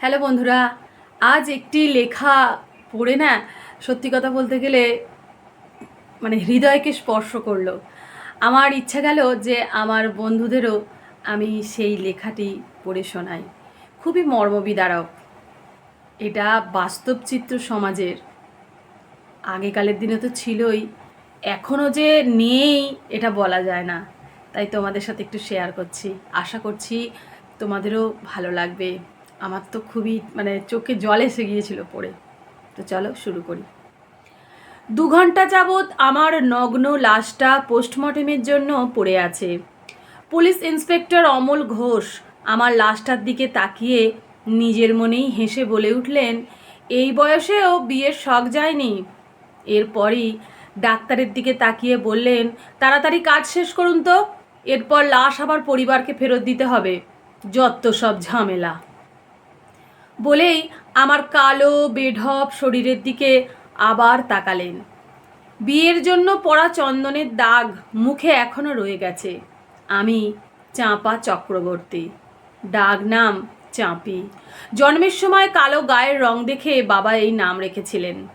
Hello বন্ধুরা, আজ একটি লেখা পড়ে না, সত্যি কথা বলতে গেলে মানে হৃদয়কে স্পর্শ করল। আমার ইচ্ছা গেল যে আমার বন্ধুদেরও আমি সেই লেখাটি পড়ে শোনাই। খুবই মর্মবিদারক। এটা বাস্তবচিত্র সমাজের। আগেকালের দিনে তো ছিলই, এখনও যে নেই এটা বলা যায় না। তাই তোমাদের সাথে একটু শেয়ার করছি। আশা করছি তোমাদেরও ভালো লাগবে। আমার তো খুবই মানে চোখে জল এসে গিয়েছিল পড়ে। তো চলো শুরু করি। দু ঘণ্টা যাবৎ আমার নগ্ন লাশটা পোস্টমর্টেমের জন্য পড়ে আছে। পুলিশ ইন্সপেক্টর অমল ঘোষ আমার লাশটার দিকে তাকিয়ে নিজের মনেই হেসে বলে উঠলেন, এই বয়সেও বিয়ের শখ যায়নি। এরপরই ডাক্তারের দিকে তাকিয়ে বললেন, তাড়াতাড়ি কাজ শেষ করুন তো, এরপর লাশ আবার পরিবারকে ফেরত দিতে হবে। যত সব ঝামেলা। বলেই আমার কালো, বেঢপ শরীরের দিকে আবার তাকালেন। বিয়ের জন্য পড়া চন্দনের দাগ মুখে এখনও রয়ে গেছে। আমি চাঁপা চক্রবর্তী ডাক নাম চাঁপি। জন্মের সময় কালো গায়ের রং দেখে বাবা এই নাম রেখেছিলেন।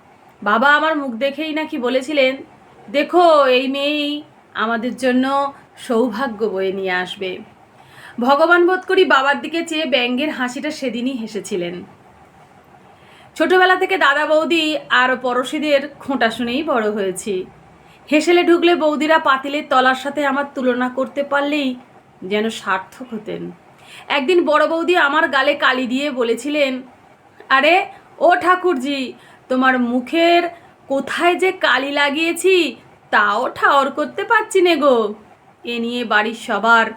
বাবা আমার মুখ দেখেই নাকি বলেছিলেন, দেখো, এই মেয়েই আমাদের জন্য সৌভাগ্য বয়ে নিয়ে আসবে। ভগবান বোধ করি বাবার দিকে চেয়ে ব্যঙ্গের হাসিটা সেদিনই হেসেছিলেন। ছোটবেলা থেকে দাদা বৌদি আর পড়শিদের খোঁটা শুনেই বড় হয়েছি। হেসেলে ঢুকলে বৌদিরা পাতিলের তলার সাথে আমার তুলনা করতে পারলেই যেন সার্থক হতেন। একদিন বড় বৌদি আমার গালে কালি দিয়ে বলেছিলেন, আরে, ও ঠাকুরজি, তোমার মুখের কোথায় যে কালি লাগিয়েছি তাও ঠাওর করতে পারছি নে গো। এ নিয়ে বাড়ির সবার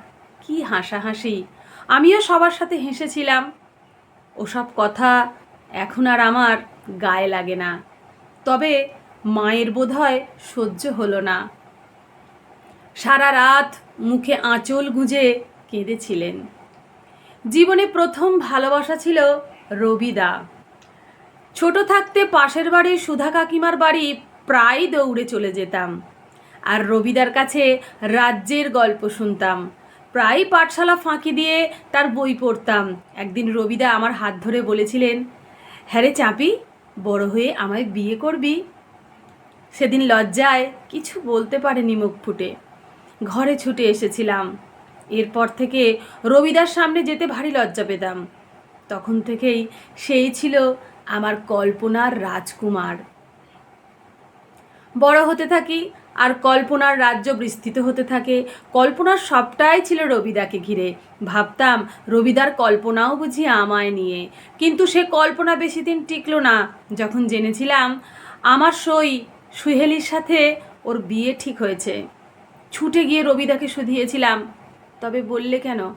কি হাসাহাসি। আমিও সবার সাথে হেসেছিলাম। ওসব কথা এখন আর আমার গায়ে লাগে না। তবে মায়ের বোধহয় সহ্য হলো না। সারা রাত মুখে আঁচল গুঁজে কেঁদেছিলেন। জীবনে প্রথম ভালোবাসা ছিল রবিদা। ছোট থাকতে পাশের বাড়ির সুধা কাকিমার বাড়ি প্রায় দৌড়ে চলে যেতাম। আর রবিদার কাছে রাজ্যের গল্প শুনতাম। প্রায় পাঠশালা ফাঁকি দিয়ে তার বই পড়তাম। একদিন রবিদা আমার হাত ধরে বলেছিলেন হ্যাঁ রে চাপি, বড় হয়ে আমায় বিয়ে করবি? সেদিন লজ্জায় কিছু বলতে পারেনি মুখ ফুটে। ঘরে ছুটে এসেছিলাম। এরপর থেকে রবিদার সামনে যেতে ভারী লজ্জা পেতাম। তখন থেকেই সেই ছিল আমার কল্পনার রাজকুমার। বড় হতে থাকি আর কল্পনার রাজ্য বিস্তৃত হতে থাকে। কল্পনার সবটাই ছিল রবিদাকে ঘিরে। ভাবতাম, রবিদার কল্পনাও বুঝি আমায় নিয়ে। কিন্তু সে কল্পনা বেশি দিন টিকলো না। যখন জেনেছিলাম, আমার সই সুহেলির সাথে ওর বিয়ে ঠিক হয়েছে। ছুটে গিয়ে রবিদাকে শুধিয়েছিলাম, তবে বললে কেন?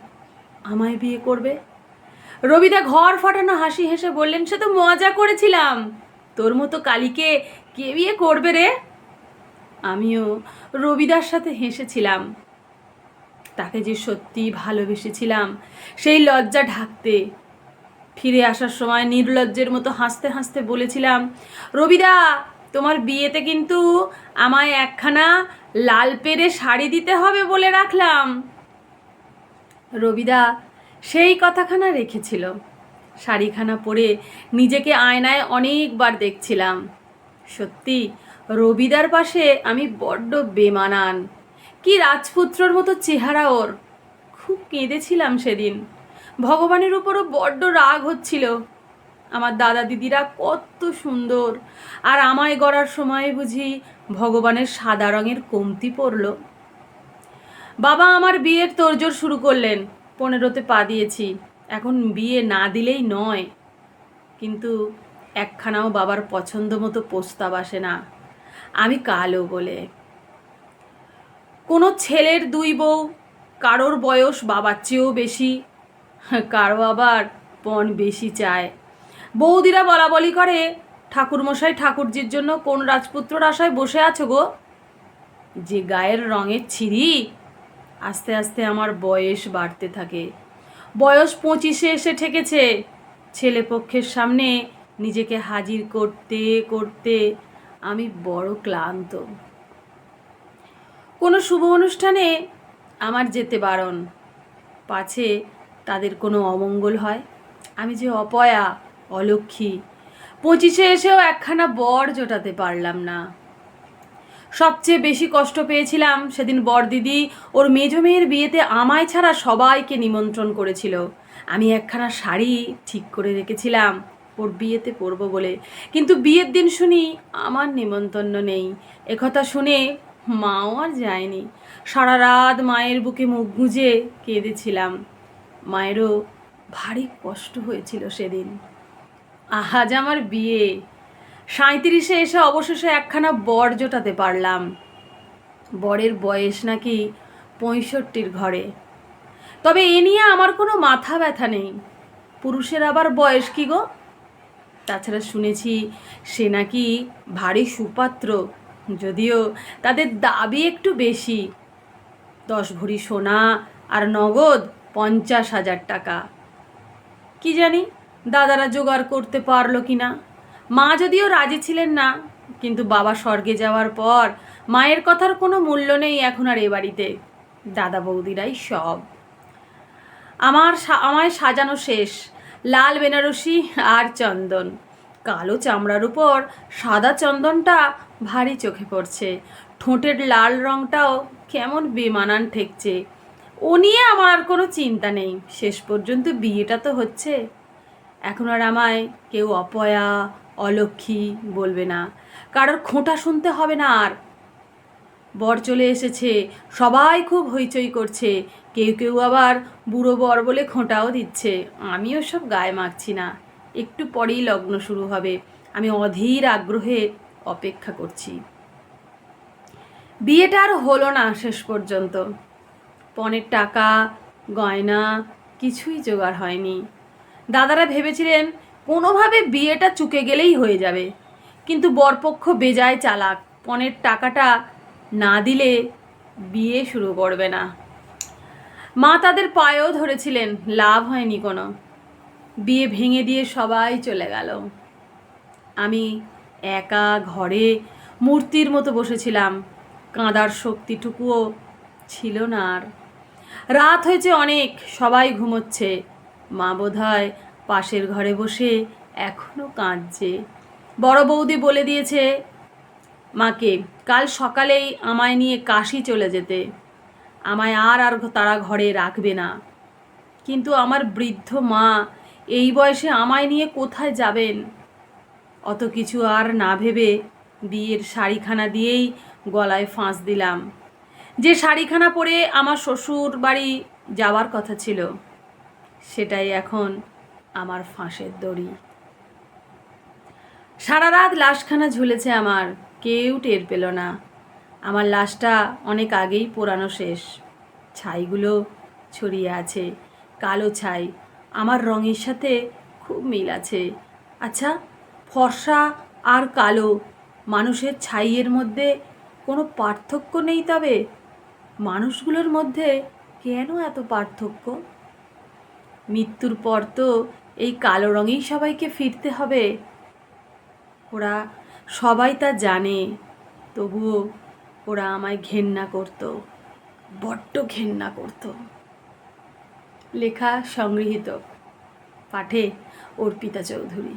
আমায় বিয়ে করবে? রবিদা ঘর ফাটানো হাসি হেসে বললেন, সে তো মজা করেছিলাম। তোর মতো কালীকে কে বিয়ে করবে রে? আমিও রবিদার সাথে হেসেছিলাম। তাকে যে সত্যি ভালোবেসেছিলাম, সেই লজ্জা ঢাকতে ফিরে আসার সময় নির্লজ্জের মতো হাসতে হাসতে বলেছিলাম, রবিদা, তোমার বিয়েতে কিন্তু আমায় একখানা লাল পেরে শাড়ি দিতে হবে বলে রাখলাম। রবিদা সেই কথাখানা রেখেছিল। শাড়িখানা পরে নিজেকে আয়নায় অনেকবার দেখছিলাম। সত্যি রবিদার পাশে আমি বড্ড বেমানান। কি রাজপুত্রর মতো চেহারা ওর। খুব কেঁদেছিলাম সেদিন। ভগবানের উপরও বড্ড রাগ হচ্ছিল। আমার দাদা দিদিরা কত সুন্দর। আর আমায় গড়ার সময় বুঝি ভগবানের সাদা রঙের কমতি পড়ল বাবা আমার বিয়ের তোড়জোড় শুরু করলেন। পনেরোতে পা দিয়েছি। এখন বিয়ে না দিলেই নয়। কিন্তু একখানাও বাবার পছন্দ মতো প্রস্তাব আসে না। আমি কালো বলে। কোনো ছেলের দুই বউ, কারোর বয়স বাবার চেয়েও বেশি, কারও আবার পণ বেশি চায়। বৌদিরা বলা বলি করে, ঠাকুরমশাই ঠাকুরজির জন্য কোন রাজপুত্রর আশায় বসে আছো গো? যে গায়ের রঙের ছিরি, আস্তে আস্তে আমার বয়স বাড়তে থাকে। বয়স পঁচিশে এসে ঠেকেছে। ছেলে পক্ষের সামনে নিজেকে হাজির করতে করতে আমি বড় ক্লান্ত। কোনো শুভ অনুষ্ঠানে আমার যেতে বারণ, পাছে তাদের কোনো অমঙ্গল হয়? আমি যে অপয়া, অলক্ষী, পঁচিশে এসেও একখানা বর জোটাতে পারলাম না। সবচেয়ে বেশি কষ্ট পেয়েছিলাম সেদিন বরদিদি ওর মেজ মেয়ের বিয়েতে আমায় ছাড়া সবাইকে নিমন্ত্রণ করেছিল। আমি একখানা শাড়ি ঠিক করে রেখেছিলাম। বিয়েতে পরবো বলে। কিন্তু বিয়ের দিন শুনি আমার নিমন্ত্রণ নেই। একথা শুনে মাও আর যায়নি। সারা রাত মায়ের বুকে মুখ গুঁজে কেঁদেছিলাম। মায়েরও ভারী কষ্ট হয়েছিল সেদিন। আজ আমার বিয়ে। সাঁত্রিশে এসে অবশেষে একখানা বর জোটাতে পারলাম। বরের বয়স নাকি পঁয়ষট্টির ঘরে। তবে এ নিয়ে আমার কোনো মাথা ব্যথা নেই। পুরুষের আবার বয়স কি গো? তাছাড়া শুনেছি সে নাকি ভারী সুপাত্র, যদিও তাদের দাবি একটু বেশি। দশ ভরি সোনা আর নগদ পঞ্চাশ হাজার টাকা। কি জানি দাদারা জোগাড় করতে পারল কি না মা যদিও রাজি ছিলেন না, কিন্তু বাবা স্বর্গে যাওয়ার পর মায়ের কথার কোনো মূল্য নেই এখন আর এ বাড়িতে। দাদা বৌদিরাই সব। আমার আমায় সাজানো শেষ। লাল বেনারসি আর চন্দন। কালো চামড়ার উপর সাদা চন্দনটা ভারী চোখে পড়ছে। ঠোঁটের লাল রংটাও কেমন বেমানান ঠেকছে। ও নিয়ে আমার আর কোনো চিন্তা নেই। শেষ পর্যন্ত বিয়েটা তো হচ্ছে। এখন আর আমায় কেউ অপয়া, অলক্ষী বলবে না। কারোর খোঁটা শুনতে হবে না আর। বর চলে এসেছে। সবাই খুব হইচই করছে। কেউ কেউ আবার বুড়ো বর বলে খোঁটাও দিচ্ছে। আমিও সব গায়ে মাখছি না। একটু পরেই লগ্ন শুরু হবে। আমি অধীর আগ্রহে অপেক্ষা করছি। বিয়েটা আর হলো না শেষ পর্যন্ত। পণের টাকা, গয়না, কিছুই জোগাড় হয়নি। দাদারা ভেবেছিলেন কোনোভাবে বিয়েটা চুকে গেলেই হয়ে যাবে। কিন্তু বরপক্ষ বেজায় চালাক। পণের টাকাটা না দিলে বিয়ে শুরু করবে না। মা তাদের পায়েও ধরেছিলেন, লাভ হয়নি কোনো। বিয়ে ভেঙে দিয়ে সবাই চলে গেল। আমি একা ঘরে মূর্তির মতো বসেছিলাম, কাঁদার শক্তিটুকুও ছিল না আর। রাত হয়েছে অনেক, সবাই ঘুমোচ্ছে। মা বোধহয় পাশের ঘরে বসে এখনও কাঁদছে। বড় বৌদি বলে দিয়েছে মাকে, কাল সকালেই আমায় নিয়ে কাশি চলে যেতে। আমায় আর আর তারা ঘরে রাখবে না। কিন্তু আমার বৃদ্ধ মা, এই বয়সে আমায় নিয়ে কোথায় যাবেন? অত কিছু আর না ভেবে বিয়ের শাড়িখানা দিয়েই গলায় ফাঁস দিলাম। যে শাড়িখানা পরে আমার শ্বশুর বাড়ি যাওয়ার কথা ছিল, সেটাই এখন আমার ফাঁসের দড়ি। সারা রাত লাশখানা ঝুলেছে আমার। কেউ টের পেল না। আমার লাশটা অনেক আগেই পোড়ানো শেষ। ছাইগুলো ছড়িয়ে আছে, কালো ছাই। আমার রঙের সাথে খুব মিল আছে। আচ্ছা ফর্সা আর কালো, মানুষের ছাইয়ের মধ্যে কোনো পার্থক্য নেই তবে? মানুষগুলোর মধ্যে কেন এত পার্থক্য? মৃত্যুর পর তো এই কালো রঙেই সবাইকে ফিরতে হবে। ওরা সবাই তা জানে, তবুও ওরা আমায় ঘেন্না করত, বড্ড ঘেন্না করত। লেখা সংগৃহীত, পাঠে অর্পিতা চৌধুরী।